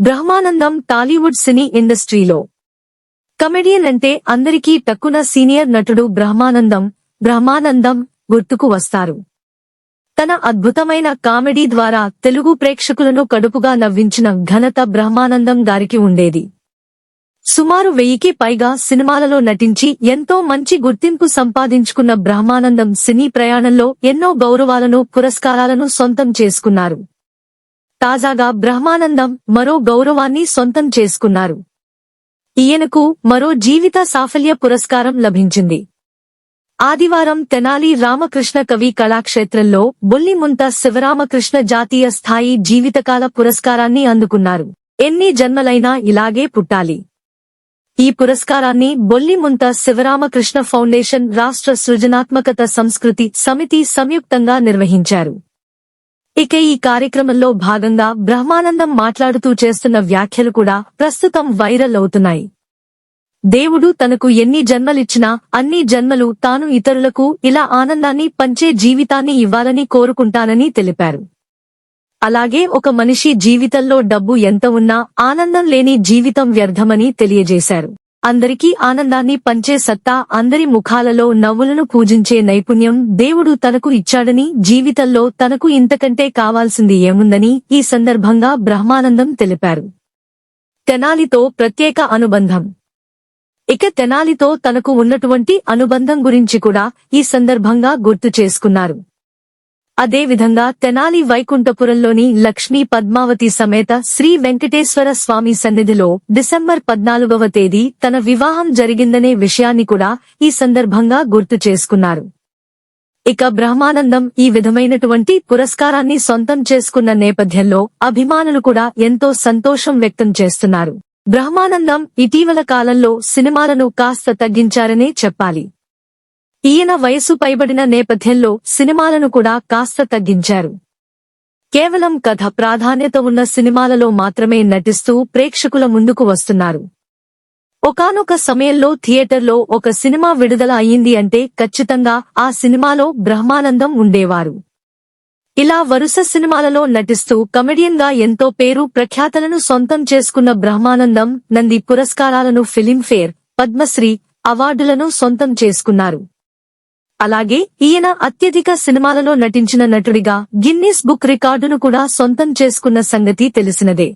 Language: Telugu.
బ్రహ్మానందం టాలీవుడ్ సినీ ఇండస్ట్రీలో. కమెడియన్ అంటే అందరికీ తక్కున సీనియర్ నటుడు బ్రహ్మానందం బ్రహ్మానందం గుర్తుకు వస్తారు. తన అద్భుతమైన కామెడీ ద్వారా తెలుగు ప్రేక్షకులను కడుపుగా నవ్వించిన ఘనత బ్రహ్మానందం గారికి ఉండేది. సుమారు వెయ్యికి పైగా సినిమాలలో నటించి ఎంతో మంచి గుర్తింపు సంపాదించుకున్న బ్రహ్మానందం సినీ ప్రయాణంలో ఎన్నో గౌరవాలను పురస్కారాలను సొంతం చేసుకున్నారు. తాజాగా బ్రహ్మానందం మరో గౌరవాన్ని సొంతం చేసుకున్నారు. ఈయనకు మరో జీవిత సాఫల్య పురస్కారం లభించింది. ఆదివారం తెనాలి రామకృష్ణ కవి కళాక్షేత్రంలో బొల్లిముంత శివరామకృష్ణ జాతీయ స్థాయి జీవితకాల పురస్కారాన్ని అందుకున్నారు. ఎన్ని జన్మలైనా ఇలాగే పుట్టాలి. ఈ పురస్కారాన్ని బొల్లిముంత శివరామకృష్ణ ఫౌండేషన్ రాష్ట్ర సృజనాత్మకత సంస్కృతి సమితి సంయుక్తంగా నిర్వహించారు. ఇక ఈ కార్యక్రమంలో భాగంగా బ్రహ్మానందం మాట్లాడుతూ చేస్తున్న వ్యాఖ్యలు కూడా ప్రస్తుతం వైరల్ అవుతున్నాయి. దేవుడు తనకు ఎన్ని జన్మలిచ్చినా అన్ని జన్మలు తాను ఇతరులకు ఇలా ఆనందాన్ని పంచే జీవితాన్ని ఇవ్వాలని కోరుకుంటానని తెలిపారు. అలాగే ఒక మనిషి జీవితంలో డబ్బు ఎంత ఉన్నా ఆనందం లేని జీవితం వ్యర్థమని తెలియజేశారు. అందరికీ ఆనందాన్ని పంచే సత్తా అందరి ముఖాలలో నవ్వులను పూజించే నైపుణ్యం దేవుడు తనకు ఇచ్చాడని జీవితంలో తనకు ఇంతకంటే కావాల్సింది ఏముందని ఈ సందర్భంగా బ్రహ్మానందం తెలిపారు. తెనాలితో ప్రత్యేక అనుబంధం. ఇక తెనాలితో తనకు ఉన్నటువంటి అనుబంధం గురించి కూడా ఈ సందర్భంగా గుర్తు చేసుకున్నారు. అదేవిధంగా తెనాలి వైకుంఠపురంలోని లక్ష్మీ పద్మావతి సమేత శ్రీ వెంకటేశ్వర స్వామి సన్నిధిలో డిసెంబర్ పద్నాలుగవ తేదీ తన వివాహం జరిగిందనే విషయాన్ని కూడా ఈ సందర్భంగా గుర్తు చేసుకున్నారు. ఇక బ్రహ్మానందం ఈ విధమైనటువంటి పురస్కారాన్ని సొంతం చేసుకున్న నేపథ్యంలో అభిమానులు కూడా ఎంతో సంతోషం వ్యక్తం చేస్తున్నారు. బ్రహ్మానందం ఇటీవల కాలంలో సినిమాలను కాస్త తగ్గించారనే చెప్పాలి. ఈయన వయసు పైబడిన నేపథ్యంలో సినిమాలను కూడా కాస్త తగ్గించారు. కేవలం కథ ప్రాధాన్యత ఉన్న సినిమాలలో మాత్రమే నటిస్తూ ప్రేక్షకుల ముందుకు వస్తున్నారు. ఒకానొక సమయంలో థియేటర్లో ఒక సినిమా విడుదల అయ్యింది అంటే ఖచ్చితంగా ఆ సినిమాలో బ్రహ్మానందం ఉండేవారు. ఇలా వరుస సినిమాలలో నటిస్తూ కమెడియన్గా ఎంతో పేరు ప్రఖ్యాతలను సొంతం చేసుకున్న బ్రహ్మానందం నంది పురస్కారాలను ఫిలింఫేర్ పద్మశ్రీ అవార్డులను సొంతం చేసుకున్నారు. అలాగే ఈయన అత్యధిక సినిమాలలో నటించిన నటుడిగా గిన్నీస్ బుక్ రికార్డును కూడా సొంతం చేసుకున్న సంగతి తెలిసినదే.